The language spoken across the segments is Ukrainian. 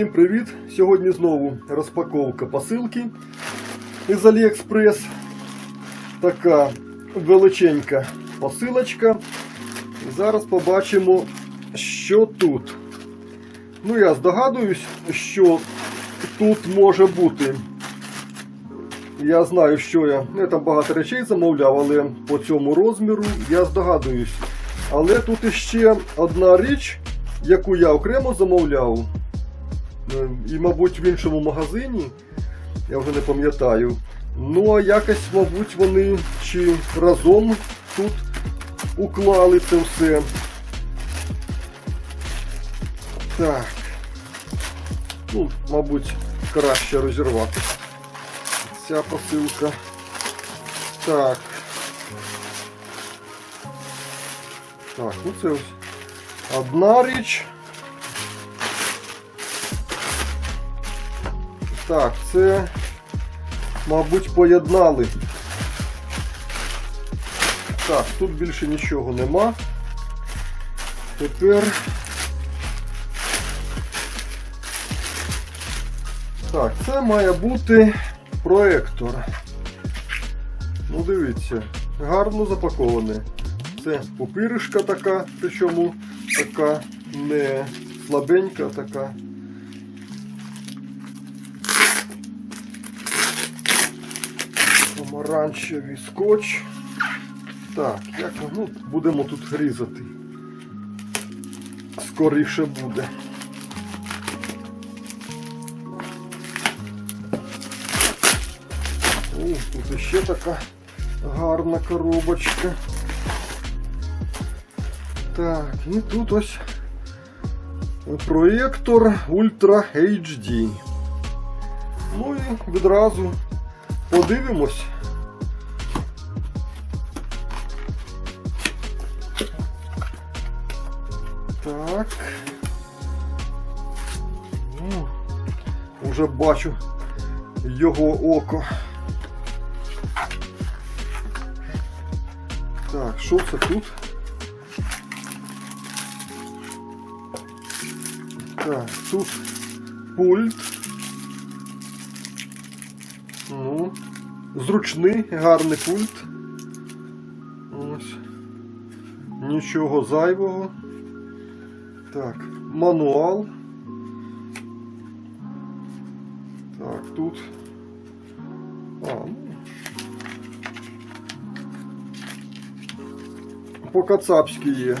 Всім привіт! Сьогодні знову розпаковка посилки із Aliexpress. Така величенька посилочка. Зараз побачимо, що тут. Ну, я здогадуюсь, що тут може бути. Я знаю, що я. Я там багато речей замовляв, але по цьому розміру я здогадуюсь. Але тут іще одна річ, яку я окремо замовляв. Е, І, мабуть, в іншому магазині. Я вже не пам'ятаю. Ну, а якось, мабуть, вони чи разом тут уклали це все. Так. Ну, мабуть, краще розірвати. Ця посилка. Так. Так, ну це ось одна річ. Так, це, мабуть, поєднали. Так, тут більше нічого нема. Тепер. Так, це має бути проектор. Ну, дивіться, гарно запаковане. Це пупиришка така, причому така не слабенька така. Помаранчевий скотч. Так, як ну, будемо тут різати. Скоріше буде. О, тут іще така гарна коробочка. Так, і тут ось проєктор Ultra HD. Ну і відразу подивимось. Так. Ну, уже бачу його око. Так, що це тут? Так, тут пульт. Ну, зручний, гарний пульт. Ось. Нічого зайвого. Так, мануал. Так, тут. А, ну. По-кацапськи є.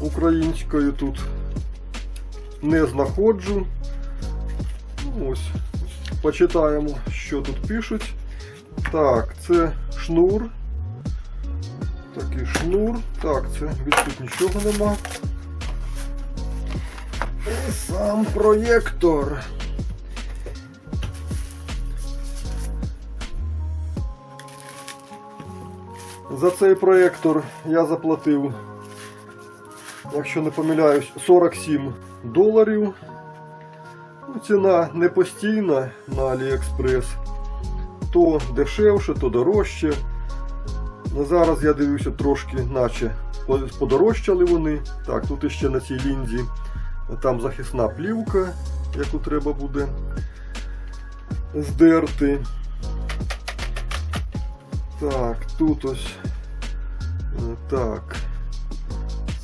Українською тут не знаходжу. Ну, ось, почитаємо, що тут пишуть. Так, це шнур. Такий шнур. Так, це від тут нічого нема. І сам проєктор. За цей проєктор я заплатив, якщо не помиляюсь, 47 доларів. Ну, Ціна не постійна на AliExpress. То дешевше, то дорожче. Ну, Зараз я дивлюся трошки, наче подорожчали вони. Так, тут іще на цій лінзі там захисна плівка, яку треба буде здерти. Так, тут ось е, так.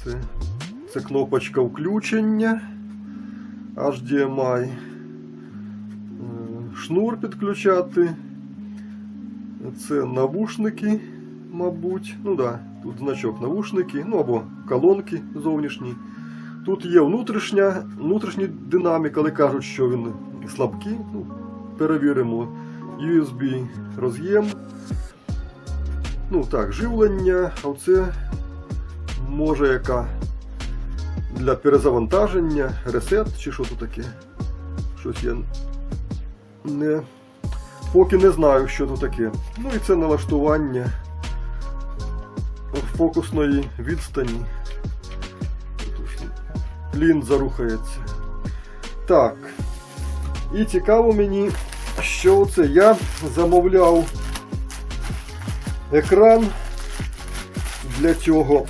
Це, це кнопочка включення HDMI. Е, Шнур підключати. Це навушники, мабуть. Ну да, тут значок навушники, ну або колонки зовнішні. Тут є внутрішня, внутрішній динамік, але кажуть, що він слабкий. Ну, перевіримо. USB роз'єм. Ну так, живлення, а це може яка для перезавантаження, ресет чи що тут таке. Щось я не, поки не знаю, що тут таке. Ну і це налаштування фокусної відстані. Лінза рухається. Так. І цікаво мені, що це я замовляв екран для цього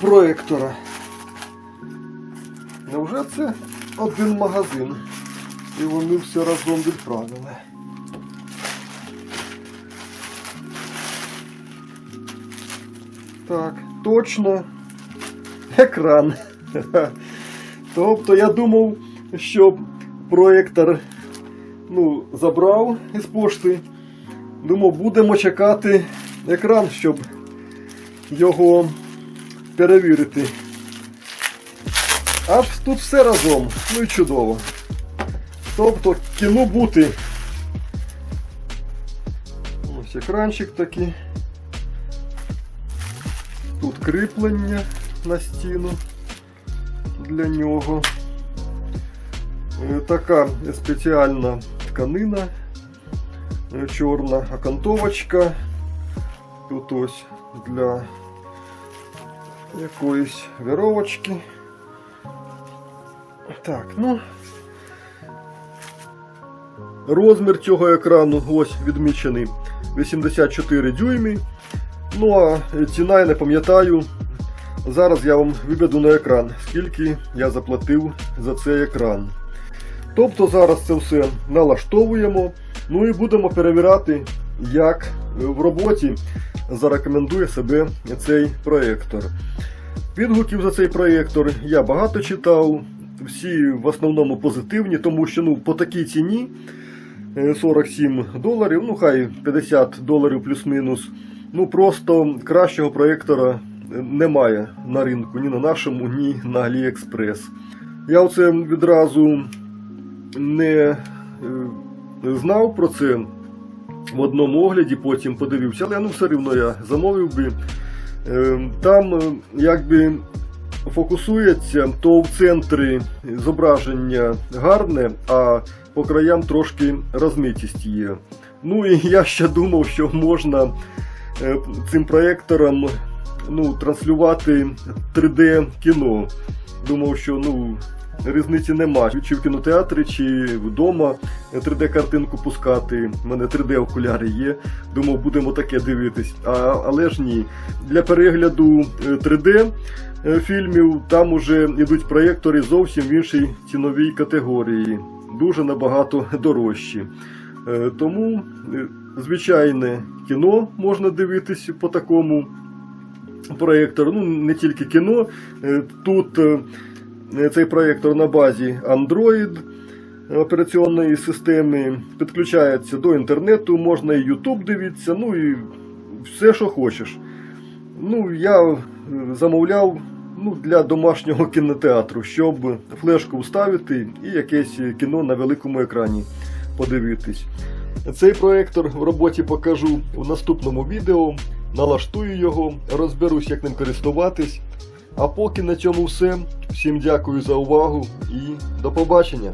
проектора. Невже це один магазин? І вони все разом відправили. Так, точно. Екран. Тобто я думав, що проектор ну, забрав із пошти. Думав, будемо чекати екран, щоб його перевірити. Аж тут все разом. Ну і чудово. Тобто кіно бути. Ось екранчик такий. Тут кріплення на стіну для нього. Е, Така спеціальна тканина е, чорна окантовочка. Тут ось для якоїсь віровочки. Так, ну. Розмір цього екрану ось відмічений 84 дюйми. Ну а ціна я не пам'ятаю. Зараз я вам виведу на екран, скільки я заплатив за цей екран. Тобто зараз це все налаштовуємо. Ну і будемо перевіряти, як в роботі зарекомендує себе цей проєктор. Відгуків за цей проєктор я багато читав. Всі в основному позитивні, тому що ну, по такій ціні е, 47 доларів, ну хай 50 доларів плюс-мінус. Ну просто кращого проєктора немає на ринку ні на нашому, ні на AliExpress. Я оце відразу не е, знав про це в одному огляді, потім подивився, але ну все рівно я замовив би. Е, Там е, якби фокусується, то в центрі зображення гарне, а по краям трошки розмитість є. Ну і я ще думав, що можна е, цим проєктором ну, транслювати 3D кіно. Думав, що ну, різниці нема. Чи в кінотеатрі, чи вдома 3D-картинку пускати. У мене 3D-окуляри є. Думав, будемо таке дивитись. А, але ж ні. Для перегляду е, 3D е, фільмів там уже йдуть проєктори зовсім в іншій ціновій категорії. Дуже набагато дорожчі. Е, Тому е, звичайне кіно можна дивитись по такому проєктору. Ну, не тільки кіно. Е, Тут е, цей проєктор на базі Android операційної системи. Підключається до інтернету, можна і YouTube дивитися, ну і все, що хочеш. Ну, я е, замовляв ну, для домашнього кінотеатру, щоб флешку вставити і якесь кіно на великому екрані подивитись. Цей проектор в роботі покажу в наступному відео. Налаштую його, розберусь, як ним користуватись. А поки на цьому все. Всім дякую за увагу і до побачення!